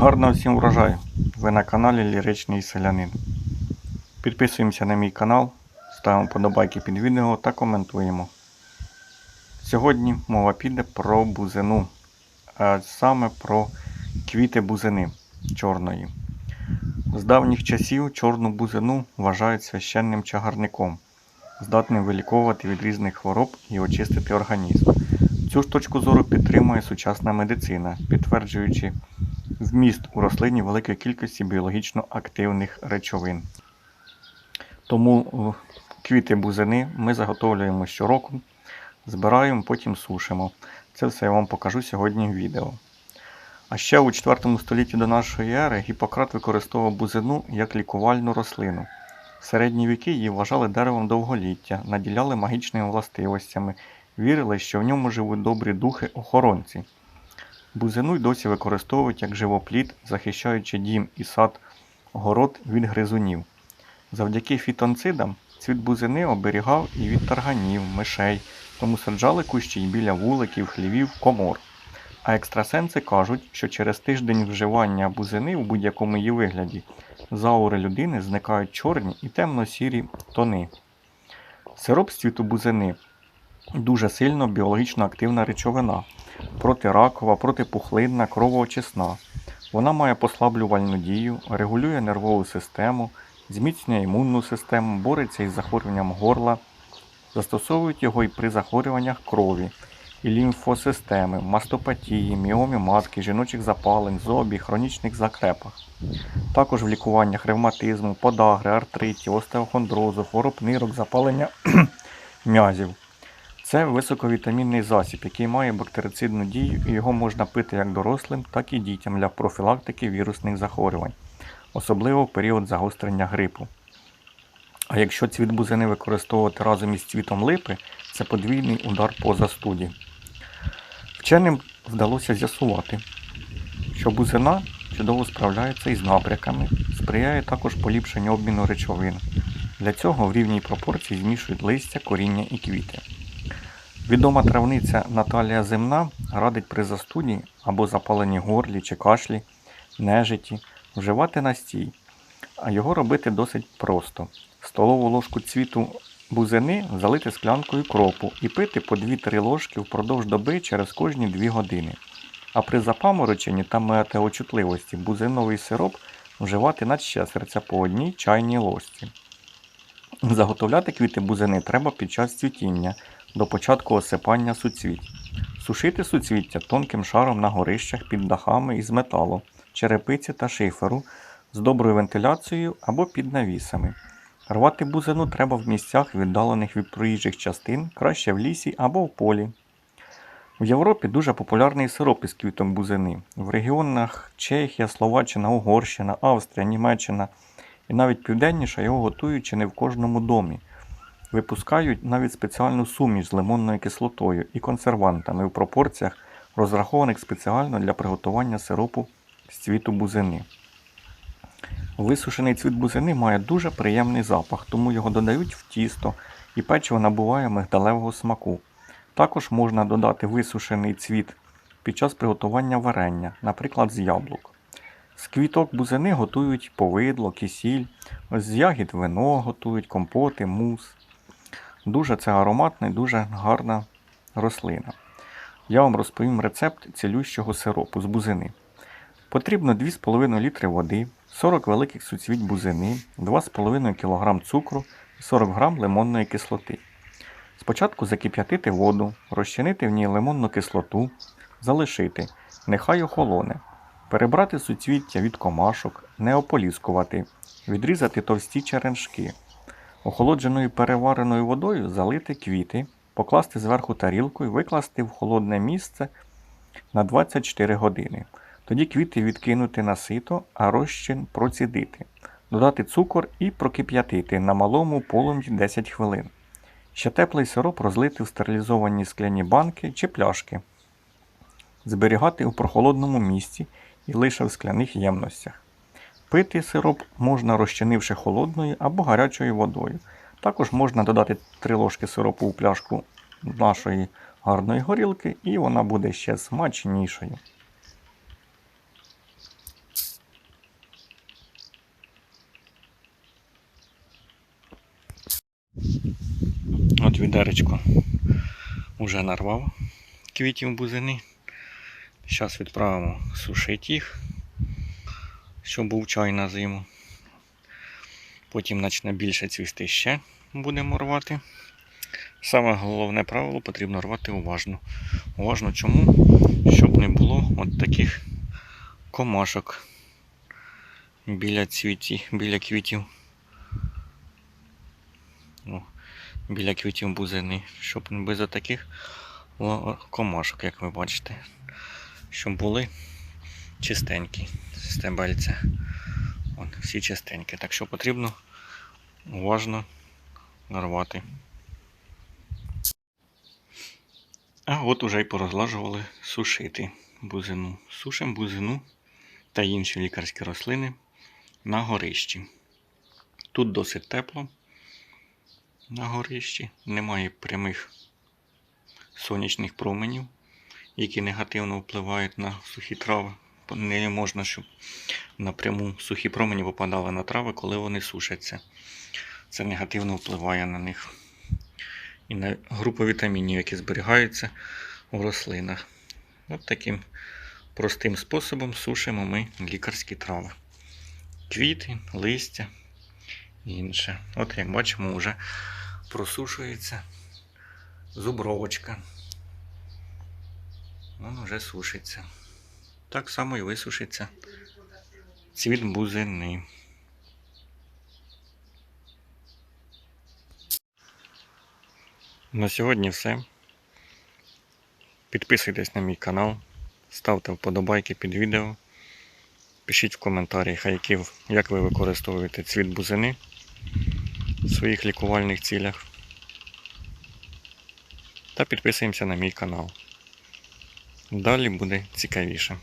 Гарного всім врожаю! Ви на каналі Ліричний Селянин. Підписуємося на мій канал, ставимо подобайки під відео та коментуємо. Сьогодні мова піде про бузину, а саме про квіти бузини чорної. З давніх часів чорну бузину вважають священним чагарником, здатним виліковувати від різних хвороб і очистити організм. Цю ж точку зору підтримує сучасна медицина, підтверджуючи вміст у рослині великої кількості біологічно активних речовин. Тому квіти бузини ми заготовлюємо щороку, збираємо, потім сушимо. Це все я вам покажу сьогодні в відео. А ще у 4 столітті до нашої ери Гіппократ використовував бузину як лікувальну рослину. В середні віки її вважали деревом довголіття, наділяли магічними властивостями, вірили, що в ньому живуть добрі духи-охоронці. Бузину й досі використовують як живоплід, захищаючи дім і сад, город від гризунів. Завдяки фітонцидам цвіт бузини оберігав і від тарганів, мишей, тому саджали кущі й біля вуликів, хлівів, комор. А екстрасенси кажуть, що через тиждень вживання бузини у будь-якому її вигляді з аури людини зникають чорні і темно-сірі тони. Сироп з цвіту бузини дуже сильно біологічно активна речовина, протиракова, протипухлинна, кровоочисна. Вона має послаблювальну дію, регулює нервову систему, зміцнює імунну систему, бореться із захворюванням горла, застосовують його і при захворюваннях крові, і лімфосистеми, мастопатії, міомі матки, жіночих запалень, зобі, хронічних закрепах. Також в лікуваннях ревматизму, подагри, артритів, остеохондрозу, хвороб нирок, запалення м'язів. Це високовітамінний засіб, який має бактерицидну дію, і його можна пити як дорослим, так і дітям для профілактики вірусних захворювань, особливо в період загострення грипу. А якщо цвіт бузини використовувати разом із цвітом липи, це подвійний удар по застуді. Вченим вдалося з'ясувати, що бузина чудово справляється із набряками, сприяє також поліпшенню обміну речовин. Для цього в рівній пропорції змішують листя, коріння і квіти. Відома травниця Наталія Земна радить при застуді або запаленні горлі чи кашлі, нежиті вживати настій, а його робити досить просто. Столову ложку цвіту бузини залити склянкою кропу і пити по 2-3 ложки впродовж доби через кожні 2 години. А при запамороченні та метеочутливості бузиновий сироп вживати на щасерця по одній чайній ложці. Заготовляти квіти бузини треба під час цвітіння до початку осипання суцвіть. Сушити суцвіття тонким шаром на горищах під дахами із металу, черепиці та шиферу з доброю вентиляцією або під навісами. Рвати бузину треба в місцях, віддалених від проїжджих частин, краще в лісі або в полі. В Європі дуже популярний сироп із квітом бузини. В регіонах Чехія, Словаччина, Угорщина, Австрія, Німеччина і навіть південніше його готують чи не в кожному домі. Випускають навіть спеціальну суміш з лимонною кислотою і консервантами в пропорціях, розрахованих спеціально для приготування сиропу з цвіту бузини. Висушений цвіт бузини має дуже приємний запах, тому його додають в тісто і печиво набуває мигдалевого смаку. Також можна додати висушений цвіт під час приготування варення, наприклад, з яблук. З квіток бузини готують повидло, кисіль, з ягід вино готують, компоти, мус. Дуже це ароматна і дуже гарна рослина. Я вам розповім рецепт цілющого сиропу з бузини. Потрібно 2,5 літри води, 40 великих суцвіть бузини, 2,5 кг цукру і 40 г лимонної кислоти. Спочатку закип'ятити воду, розчинити в ній лимонну кислоту, залишити, нехай охолоне, перебрати суцвіття від комашок, не ополіскувати, відрізати товсті череншки. Охолодженою перевареною водою залити квіти, покласти зверху тарілку і викласти в холодне місце на 24 години. Тоді квіти відкинути на сито, а розчин процідити, додати цукор і прокип'ятити на малому полум'ї 10 хвилин. Ще теплий сироп розлити в стерилізовані скляні банки чи пляшки, зберігати у прохолодному місці і лише в скляних ємностях. Пити сироп можна розчинивши холодною або гарячою водою. Також можна додати три ложки сиропу у пляшку нашої гарної горілки, і вона буде ще смачнішою. От відеречко вже нарвав квітів бузини. Зараз відправимо сушити їх щоб був чай на зиму. Потім почне більше цвісти ще будемо рвати. Саме головне правило потрібно рвати уважно. Уважно чому? Щоб не було от таких комашок біля цвіті, біля квітів. О, біля квітів бузини, щоб не без таких комашок, як ви бачите. Щоб були чистенькі стебельця. От, всі чистенькі. Так що потрібно уважно нарвати. А от уже й порозлажували сушити бузину. Сушимо бузину та інші лікарські рослини на горищі. Тут досить тепло на горищі, немає прямих сонячних променів, які негативно впливають на сухі трави. Не можна, щоб напряму сухі промені попадали на трави, коли вони сушаться. Це негативно впливає на них і на групу вітамінів, які зберігаються у рослинах. От таким простим способом сушимо ми лікарські трави. Квіти, листя і інше. От як бачимо, вже просушується зубровочка. Вон вже сушиться. Так само і висушиться цвіт бузини. На сьогодні все. Підписуйтесь на мій канал, ставте вподобайки під відео. Пишіть в які, як ви використовуєте цвіт бузини в своїх лікувальних цілях. Та підписуємося на мій канал. Далі буде цікавіше.